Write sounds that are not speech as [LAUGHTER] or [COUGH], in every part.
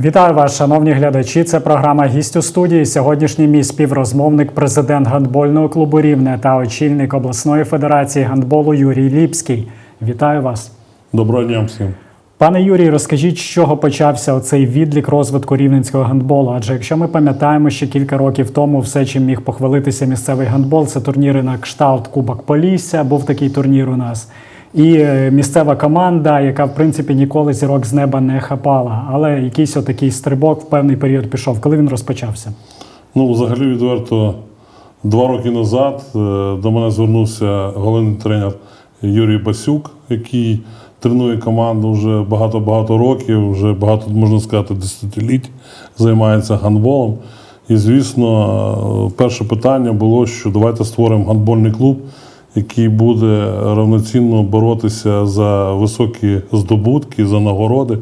Вітаю вас, шановні глядачі. Це програма Гість у студії. Сьогоднішній мій співрозмовник, президент гандбольного клубу Рівне та очільник обласної федерації гандболу Юрій Ліпський. Вітаю вас. Доброго дня всім. Пане Юрій, розкажіть, з чого почався оцей відлік розвитку рівненського гандболу? Адже якщо ми пам'ятаємо, що кілька років тому все, чим міг похвалитися місцевий гандбол, це турніри на кшталт Кубок Полісся. Був такий турнір у нас. І е, місцева команда, яка в принципі ніколи зірок з неба не хапала, але якийсь отакий стрибок в певний період пішов. Коли він розпочався? Ну, взагалі, відверто, два роки назад е, до мене звернувся головний тренер Юрій Басюк, який тренує команду вже багато-багато років, вже багато, можна сказати, десятиліть займається гандболом. І, звісно, е, перше питання було, що давайте створимо гандбольний клуб, який буде равноцінно боротися за високі здобутки, за нагороди.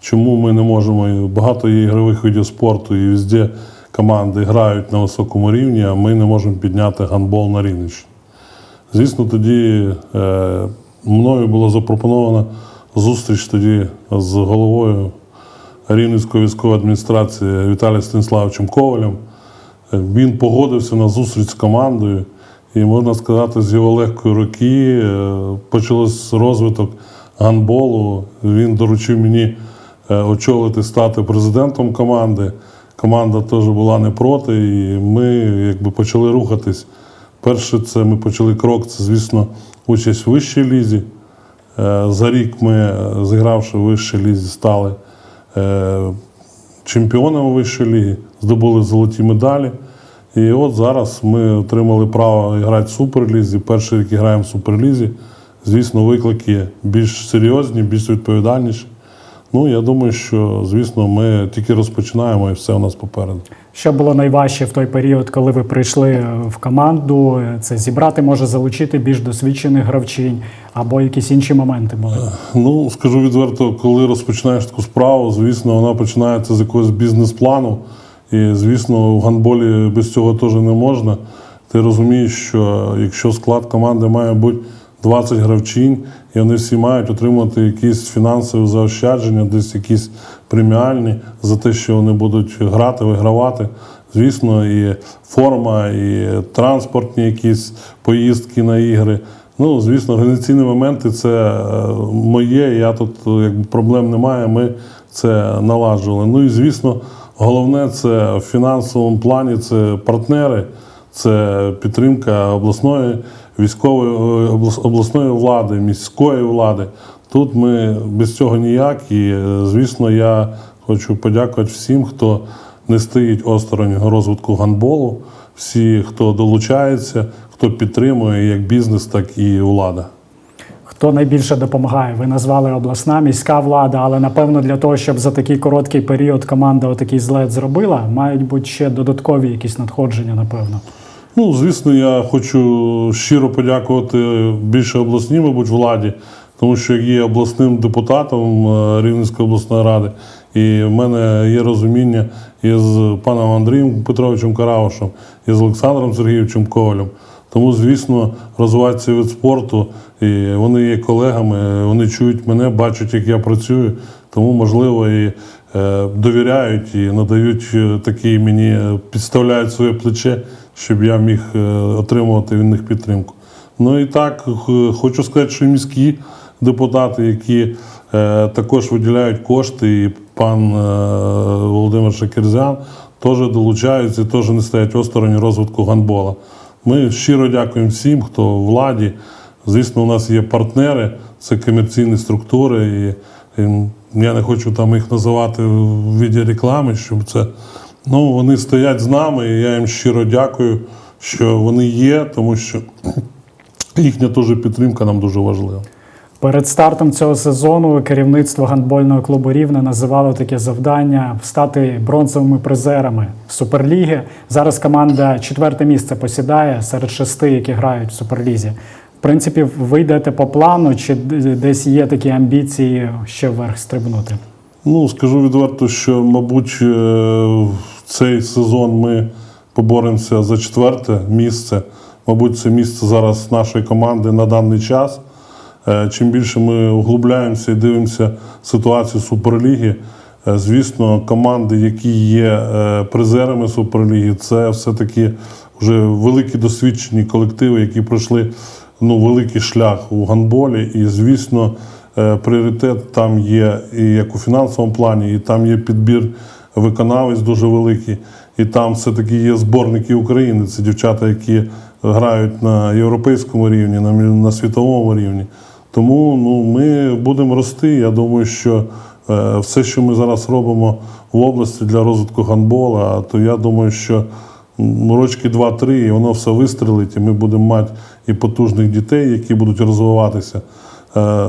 Чому ми не можемо? Багато є ігрових видів спорту, і везде команди грають на високому рівні, а ми не можемо підняти гандбол на Рівненщині. Звісно, тоді е, мною було запропоновано зустріч тоді з головою Рівненської військової адміністрації Віталієм Станіславовичем Ковалем. Е, Він погодився на зустріч з командою, і можна сказати, з його легкої руки е, почався розвиток гандболу. Він доручив мені е, очолити стати президентом команди. Команда теж була не проти, і ми якби почали рухатись. Перше, це ми почали крок, це, звісно, участь в вищій лізі. Е, За рік ми, зігравши в вищій лізі, стали чемпіонами вищої ліги, здобули золоті медалі. І от зараз ми отримали право грати в суперлізі. Перший рік граємо в суперлізі. Звісно, виклики більш серйозні, більш відповідальніші. Ну, я думаю, що, звісно, ми тільки розпочинаємо і все у нас попереду. Що було найважче в той період, коли ви прийшли в команду? Це зібрати, може залучити більш досвідчених гравчинь або якісь інші моменти були? Ну, скажу відверто, коли розпочинаєш таку справу, звісно, вона починається з якогось бізнес-плану. І, звісно, в гандболі без цього теж не можна. Ти розумієш, що якщо склад команди має бути 20 гравчинь, і вони всі мають отримати якісь фінансові заощадження, десь якісь преміальні за те, що вони будуть грати, вигравати. Звісно, і форма, і транспортні якісь поїздки на ігри. Ну, звісно, організаційні моменти це е, моє. Я тут якби проблем немає. Ми це наладжували. Ну і звісно, головне це в фінансовому плані це партнери, це підтримка обласної військової е, обласної влади, міської влади. Тут ми без цього ніяк. І, е, звісно, я хочу подякувати всім, хто не стоїть осторонь розвитку гандболу, всі, хто долучається, хто підтримує як бізнес, так і влада. Хто найбільше допомагає? Ви назвали обласна міська влада, але напевно для того, щоб за такий короткий період команда отакий злет зробила, мають бути ще додаткові якісь надходження, напевно. Ну, звісно, я хочу щиро подякувати більше обласній, мабуть, владі, тому що я є обласним депутатом е, Рівненської обласної ради, і в мене є розуміння і з паном Андрієм Петровичем Каравашем, і з Олександром Сергійовичем Ковалем. Тому, звісно, розвивається вид спорту, і вони є колегами, вони чують мене, бачать, як я працюю, тому, можливо, і е, довіряють і надають е, такі мені, е, підставляють своє плече, щоб я міг отримувати від них підтримку. Ну і так, хочу сказати, що міські депутати, які також виділяють кошти, і пан Володимир Шакерзян теж долучаються теж не стоять осторонь розвитку гандбола. Ми щиро дякуємо всім, хто владі. Звісно, у нас є партнери, це комерційні структури, і, і я не хочу там їх називати в віді реклами, щоб це. Ну, вони стоять з нами, і я їм щиро дякую, що вони є, тому що їхня теж підтримка нам дуже важлива. Перед стартом цього сезону керівництво гандбольного клубу Рівне називало таке завдання стати бронзовими призерами Суперліги. Зараз команда четверте місце посідає серед шести, які грають в Суперлізі. В принципі, ви йдете по плану, чи десь є такі амбіції ще вверх стрибнути? Ну, скажу відверто, що, мабуть, е, в цей сезон ми поборемося за четверте місце. Мабуть, це місце зараз нашої команди на даний час. Е, Чим більше ми углубляємося і дивимося ситуацію Суперліги, Е, Звісно, команди, які є е, призерами Суперліги, це все-таки вже великі досвідчені колективи, які пройшли ну, великий шлях у гандболі. І, звісно, пріоритет там є і як у фінансовому плані, і там є підбір виконавець дуже великий. І там все-таки є зборники України. Це дівчата, які грають на європейському рівні, на, на світовому рівні. Тому ну, ми будемо рости. Я думаю, що е, все, що ми зараз робимо в області для розвитку гандбола, то я думаю, що рочки 2-3 і воно все вистрелить, і ми будемо мати і потужних дітей, які будуть розвиватися е,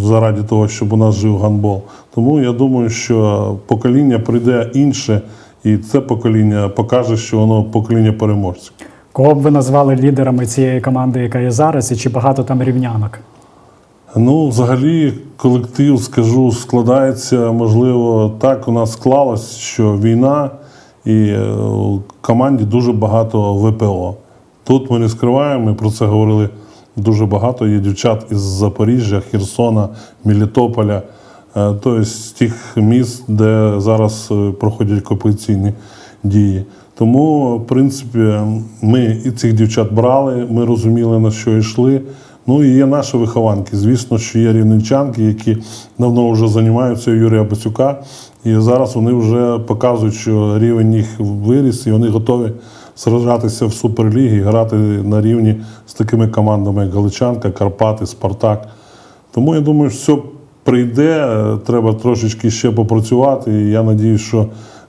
заради того, щоб у нас жив гандбол. Тому я думаю, що покоління прийде інше, і це покоління покаже, що воно покоління переможців. Кого б ви назвали лідерами цієї команди, яка є зараз, і чи багато там рівнянок? Ну, взагалі, колектив, скажу, складається, можливо, так у нас склалось, що війна і е, у команді дуже багато ВПО. Тут ми не скриваємо, ми про це говорили дуже багато. Є дівчат із Запоріжжя, Херсона, Мелітополя, е, тобто з тих міст, де зараз е, проходять окупаційні дії. Тому, в принципі, ми і цих дівчат брали, ми розуміли, на що йшли. Ну і є наші вихованки. Звісно, що є рівненчанки, які давно вже займаються Юрія Басюка. І зараз вони вже показують, що рівень їх виріс, і вони готові сражатися в суперлігі, грати на рівні з такими командами, як Галичанка, Карпати, Спартак. Тому я думаю, що все прийде. Треба трошечки ще попрацювати. І я надію, що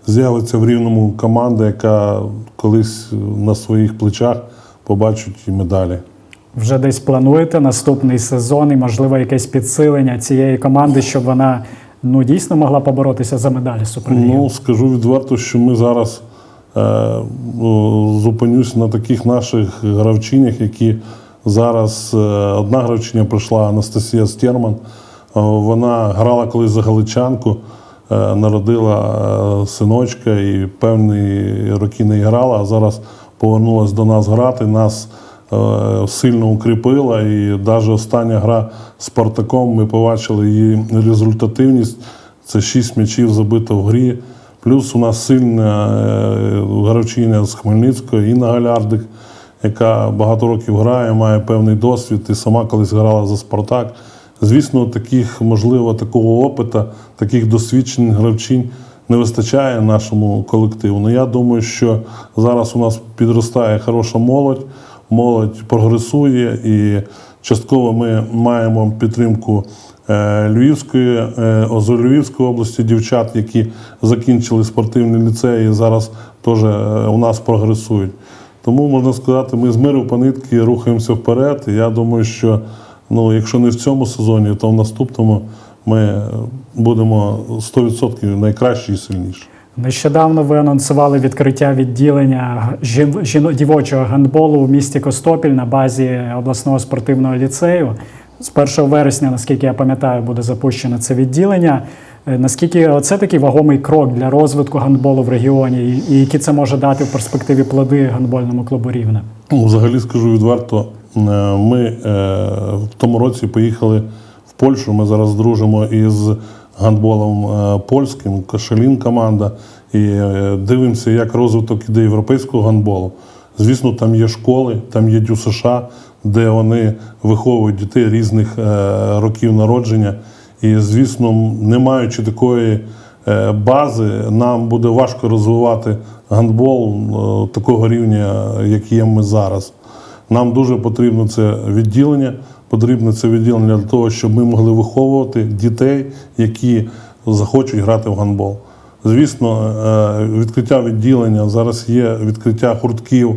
з'явиться в рівному команда, яка колись на своїх плечах побачить і медалі. Вже десь плануєте наступний сезон і, можливо, якесь підсилення цієї команди, щоб вона ну дійсно могла поборотися за медалі Суперліги? Ну, скажу відверто, що ми зараз е, зупинюсь на таких наших гравчинях, які зараз е, одна гравчиня прийшла Анастасія Стерман. Е, вона грала колись за Галичанку, е, народила е, синочка і певні роки не грала, а зараз повернулася до нас грати. Нас сильно укріпила. І навіть остання гра з Спартаком ми побачили її результативність. Це 6 м'ячів забито в грі. Плюс у нас сильна е, гравчиня з Хмельницького, Інна Галярдик, яка багато років грає, має певний досвід і сама колись грала за Спартак. Звісно, таких, можливо, такого опита, таких досвідчених гравчинь не вистачає нашому колективу. Ну я думаю, що зараз у нас підростає хороша молодь, молодь прогресує і частково ми маємо підтримку е, Львівської, е, Львівської області дівчат, які закінчили спортивні ліцеї, зараз теж е, у нас прогресують. Тому можна сказати, ми з миру по нитки рухаємося вперед. І я думаю, що ну, якщо не в цьому сезоні, то в наступному ми будемо 100% найкращі і сильніші. Нещодавно ви анонсували відкриття відділення жін- дівочого гандболу у місті Костопіль на базі обласного спортивного ліцею. З 1 вересня, наскільки я пам'ятаю, буде запущено це відділення. Е, Наскільки це такий вагомий крок для розвитку гандболу в регіоні, і- і які це може дати в перспективі плоди гандбольному клубу Рівне? Ну, взагалі скажу відверто, е, ми е, в тому році поїхали в Польщу. Ми зараз дружимо із гандболом е, польським, Кашелін команда, і е, дивимося, як розвиток іде європейського гандболу. Звісно, там є школи, там є дю США, де вони виховують дітей різних е, років народження. І, звісно, не маючи такої бази, нам буде важко розвивати гандбол такого рівня, як є ми зараз. Нам дуже потрібно це відділення. Потрібно це відділення для того, щоб ми могли виховувати дітей, які захочуть грати в гандбол. Звісно, е, відкриття відділення зараз є відкриття хуртків. Е,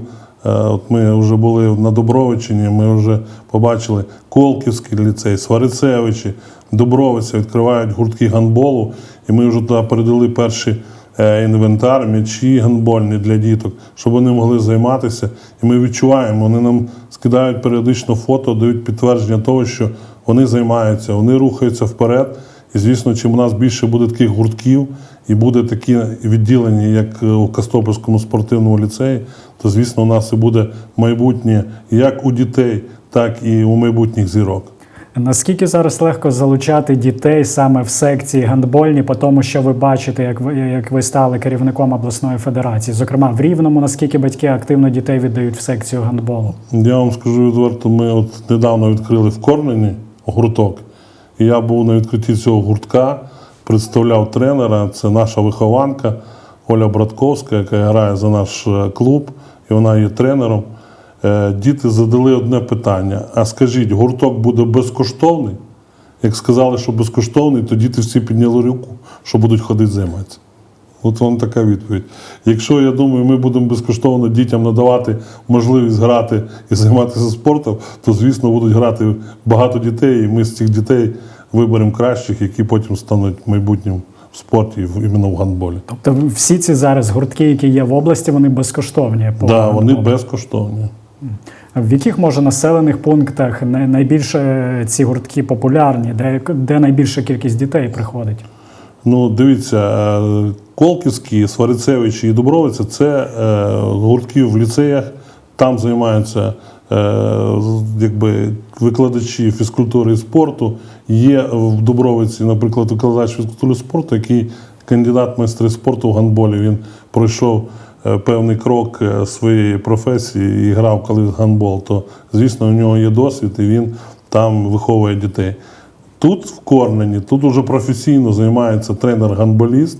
От ми вже були на Добровичині, ми вже побачили Колківський ліцей, Сварицевичі, Добровиця відкривають гуртки гандболу, і ми вже туди передали перші е, інвентар, м'ячі гандбольні для діток, щоб вони могли займатися. І ми відчуваємо, вони нам скидають періодично фото, дають підтвердження того, що вони займаються, вони рухаються вперед. І звісно, чим у нас більше буде таких гуртків і буде такі відділення, як у Костопольському спортивному ліцеї, то звісно, у нас і буде майбутнє як у дітей, так і у майбутніх зірок. Наскільки зараз легко залучати дітей саме в секції гандбольні, по тому, що ви бачите, як ви як ви стали керівником обласної федерації? Зокрема, в Рівному, наскільки батьки активно дітей віддають в секцію гандболу? Я вам скажу відверто, ми от недавно відкрили в Корнені гурток. І я був на відкритті цього гуртка, представляв тренера. Це наша вихованка Оля Братковська, яка грає за наш е, клуб, і вона є тренером. Е, Діти задали одне питання: а скажіть, гурток буде безкоштовний? Як сказали, що безкоштовний, то діти всі підняли руку, що будуть ходити займатися. От вам така відповідь. Якщо я думаю, ми будемо безкоштовно дітям надавати можливість грати і займатися спортом, то звісно будуть грати багато дітей, і ми з цих дітей виберемо кращих, які потім стануть майбутнім в спорті, в- іменно в гандболі. Тобто всі ці зараз гуртки, які є в області, вони безкоштовні. Так, да, вони безкоштовні. В яких може населених пунктах най- найбільше ці гуртки популярні, де, де найбільша кількість дітей приходить? Ну, дивіться, е, Колківський, Сварицевичі і Дубровиця це е, гуртки в ліцеях. Там займаються е, якби, викладачі фізкультури і спорту. Є в Дубровиці, наприклад, викладач фізкультури і спорту, який кандидат майстри спорту в гандболі. Він пройшов певний крок е, своєї професії і грав колись гандбол. То, звісно, у нього є досвід, і він там виховує дітей. Тут в Корнені, тут уже професійно займається тренер-гандболіст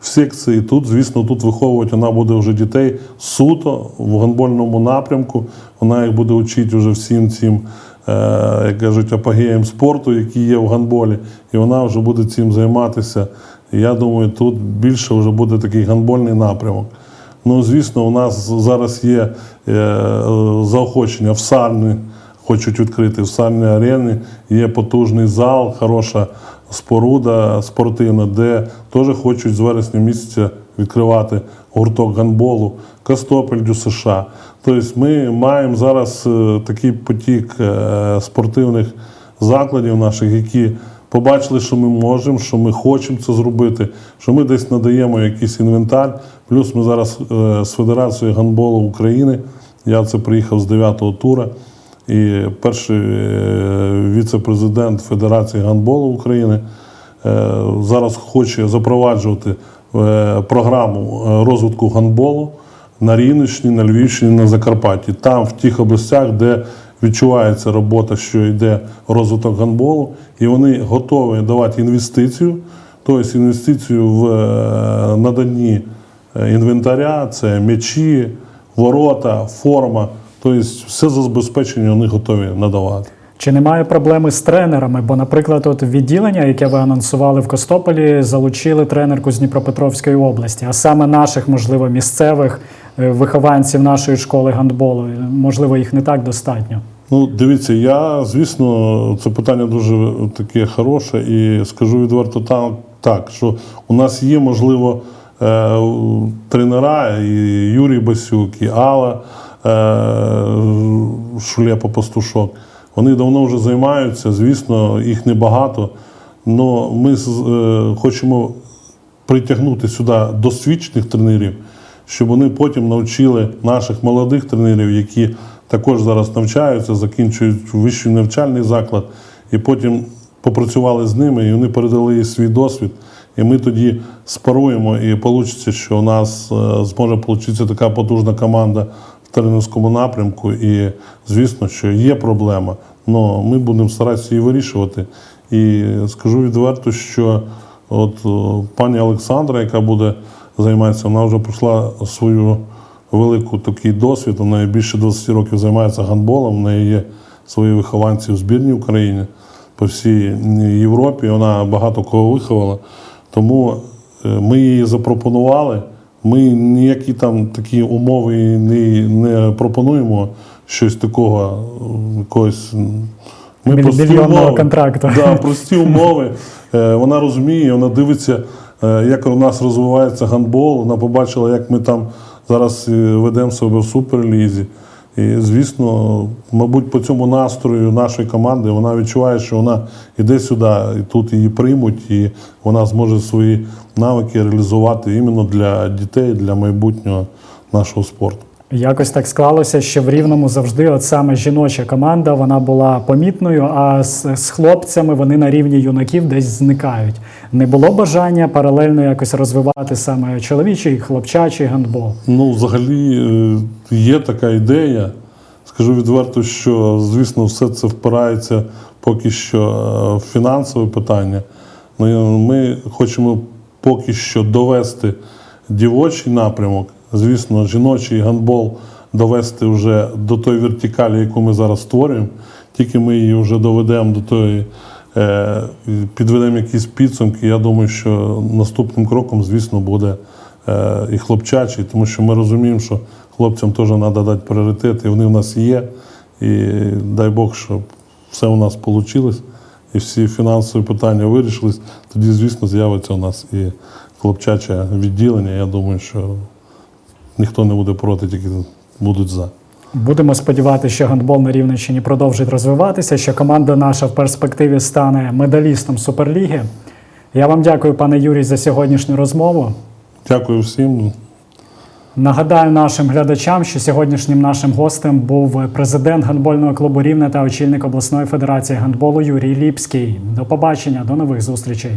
в секції. Тут, звісно, тут виховувати вона буде вже дітей суто в гандбольному напрямку. Вона їх буде вчити вже всім цим, е, як кажуть, апогеям спорту, які є в гандболі. І вона вже буде цим займатися. Я думаю, тут більше вже буде такий гандбольний напрямок. Ну, звісно, у нас зараз є е, заохочення в сальні, хочуть відкрити в сальній арені. Є потужний зал, хороша споруда спортивна, де теж хочуть з вересня місяця відкривати гурток гандболу, Костопель дю США. Тобто ми маємо зараз е, такий потік е, спортивних закладів наших, які побачили, що ми можемо, що ми хочемо це зробити, що ми десь надаємо якийсь інвентар. Плюс ми зараз е, з Федерацією гандболу України. Я це приїхав з 9-го тура. І перший е, віце-президент Федерації гандболу України е, зараз хоче запроваджувати програму розвитку гандболу на Рівненщині, на Львівщині, на Закарпатті. Там, в тих областях, де відчувається робота, що йде розвиток гандболу, і вони готові давати інвестицію, тобто інвестицію в е, наданні е, інвентаря, це м'ячі, ворота, форма. Тобто все забезпечення вони готові надавати. Чи немає проблеми з тренерами? Бо, наприклад, от відділення, яке ви анонсували в Костополі, залучили тренерку з Дніпропетровської області, а саме наших, можливо, місцевих вихованців нашої школи гандболу. Можливо, їх не так достатньо. Ну, дивіться, я, звісно, це питання дуже таке хороше, і скажу відверто там, так, що у нас є, можливо, е, тренера, і Юрій Басюк, і Алла е, Шулепа Пастушок. Вони давно вже займаються, звісно, їх небагато. але ми е, хочемо притягнути сюди досвідчених тренерів, щоб вони потім навчили наших молодих тренерів, які також зараз навчаються, закінчують вищий навчальний заклад, і потім попрацювали з ними, і вони передали свій досвід. І ми тоді спаруємо, і вийде, що у нас е, зможе получитися така потужна команда в тренерському напрямку. І звісно, що є проблема, але ми будемо старатися її вирішувати. І скажу відверто, що от пані Олександра, яка буде займатися, вона вже пройшла свою велику такий досвід. Вона більше 20 років займається гандболом. В неї є свої вихованці в збірній Україні по всій Європі. Вона багато кого виховала. Тому е, ми її запропонували. Ми ніякі там такі умови не, не пропонуємо щось такого, якогось. Ми прості умови. контракту. Да, прості умови. [LAUGHS] Е, Вона розуміє, вона дивиться, як у нас розвивається гандбол. Вона побачила, як ми там зараз е, ведемо себе в суперлізі. І, звісно, мабуть, по цьому настрою нашої команди вона відчуває, що вона йде сюди, і тут її приймуть, і вона зможе свої навики реалізувати іменно для дітей, для майбутнього нашого спорту. Якось так склалося, що в рівному завжди от саме жіноча команда вона була помітною, а з, з хлопцями вони на рівні юнаків десь зникають. Не було бажання паралельно якось розвивати саме чоловічий хлопчачий гандбол. Ну, взагалі е, є така ідея. Скажу відверто, що звісно все це впирається поки що е, в фінансове питання. Ну, Ми хочемо поки що довести дівочий напрямок, звісно, жіночий гандбол довести вже до тої вертикалі, яку ми зараз створюємо. Тільки ми її вже доведемо до тої, е, підведемо якісь підсумки. Я думаю, що наступним кроком, звісно, буде е, і хлопчачий, тому що ми розуміємо, що хлопцям теж треба дати пріоритет, і вони в нас є. І дай Бог, щоб все у нас вийшло, і всі фінансові питання вирішились. Тоді, звісно, з'явиться у нас і хлопчаче відділення. Я думаю, що ніхто не буде проти, тільки будуть за. Будемо сподіватися, що гандбол на Рівненщині продовжить розвиватися, що команда наша в перспективі стане медалістом Суперліги. Я вам дякую, пане Юрій, за сьогоднішню розмову. Дякую всім. Нагадаю нашим глядачам, що сьогоднішнім нашим гостем був президент гандбольного клубу Рівне та очільник обласної федерації гандболу Юрій Ліпський. До побачення, до нових зустрічей.